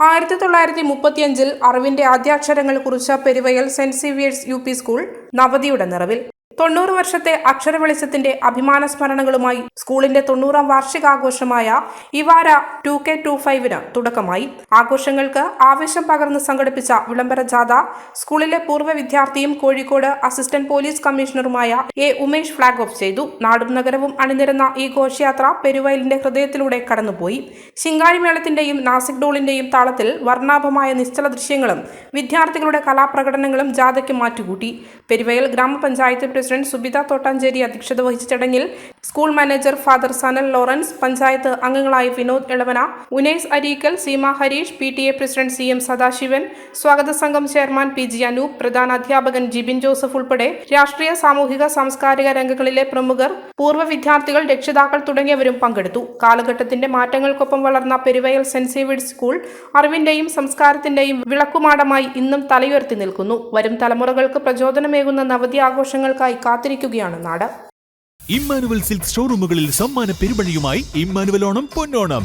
ആയിരത്തി തൊള്ളായിരത്തി മുപ്പത്തിയഞ്ചിൽ അറിവിന്റെ ആദ്യാക്ഷരങ്ങൾ കുറിച്ച Peruvayal saint Xavier's U P school നവതിയുടെ നിറവിൽ. തൊണ്ണൂറ് വർഷത്തെ അക്ഷര വെളിച്ചത്തിന്റെ അഭിമാന സ്മരണകളുമായി സ്കൂളിന്റെ തൊണ്ണൂറാം വാർഷികാഘോഷമായ ഇവാര ടു കെ ടു ഫൈവിന് തുടക്കമായി. ആഘോഷങ്ങൾക്ക് ആവേശം പകർന്ന് സംഘടിപ്പിച്ച വിളംബര ജാഥ സ്കൂളിലെ പൂർവ വിദ്യാർത്ഥിയും കോഴിക്കോട് അസിസ്റ്റന്റ് പോലീസ് കമ്മീഷണറുമായ എ ഉമേഷ് ഫ്ളാഗ് ഓഫ് ചെയ്തു. നാടും നഗരവും അണിനിരന്ന ഈ ഘോഷയാത്ര പെരുവയലിന്റെ ഹൃദയത്തിലൂടെ കടന്നുപോയി. ശിങ്കാരിമേളത്തിന്റെയും നാസിക് ഡോളിന്റെയും താളത്തിൽ വർണാഭമായ നിശ്ചല ദൃശ്യങ്ങളും വിദ്യാർത്ഥികളുടെ കലാപ്രകടനങ്ങളും ജാഥയ്ക്ക് മാറ്റുകൂട്ടി. പെരുവയൽ ഗ്രാമപഞ്ചായത്ത് പ്രസിഡന്റ് സുബിത തോട്ടാഞ്ചേരി അധ്യക്ഷത വഹിച്ച ചടങ്ങിൽ school manager father Sanal Lawrence panchayat അംഗങ്ങളായ Vinod Elavana Unais Areekkal Seema Harish P T A president C M Sadasivan സ്വാഗത സംഘം ചെയർമാൻ പി ജി അനൂപ് പ്രധാന അധ്യാപകൻ ജിബിൻ ജോസഫ് ഉൾപ്പെടെ രാഷ്ട്രീയ സാമൂഹിക സാംസ്കാരിക രംഗങ്ങളിലെ പ്രമുഖർ പൂർവ വിദ്യാർത്ഥികൾ രക്ഷിതാക്കൾ തുടങ്ങിയവരും പങ്കെടുത്തു. കാലഘട്ടത്തിന്റെ മാറ്റങ്ങൾക്കൊപ്പം വളർന്ന പെരുവയൽ സെന്റ് സേവിഡ് സ്കൂൾ അറിവിന്റെയും സംസ്കാരത്തിന്റെയും വിളക്കുമാടമായി ഇന്നും തലയുയർത്തി നിൽക്കുന്നു. വരും തലമുറകൾക്ക് പ്രചോദനമേകുന്ന നവതി ആഘോഷങ്ങൾക്കായി കാത്തിരിക്കുകയാണ് നാട്. ഇമ്മാനുവൽ സിൽക്ക് ഷോറൂമുകളിൽ സമ്മാന പെരുമഴയുമായി Emmanuel Onam Ponnonam.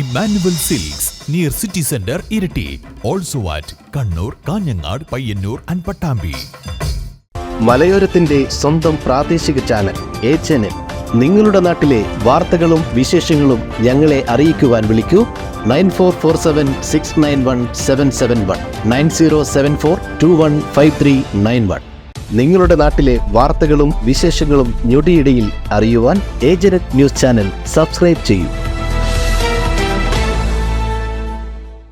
Emmanuel silks near city centre Iritty also at Kannur Kanhangad Payyanur and Pattambi മലയോരത്തിന്റെ സ്വന്തം പ്രാദേശിക ചാനൽ എ ചാനൽ നിങ്ങളുടെ നാട്ടിലെ വാർത്തകളും വിശേഷങ്ങളും ഞങ്ങളെ അറിയിക്കുവാൻ വിളിക്കൂ. Nine four four seven six nine one seven seven one. Nine zero seven four two one five three nine one. നിങ്ങളുടെ നാട്ടിലെ വാർത്തകളും വിശേഷങ്ങളും ഞൊടിയിടയിൽ അറിയുവാൻ ഏജനറ്റ് ന്യൂസ് ചാനൽ സബ്സ്ക്രൈബ് ചെയ്യൂ.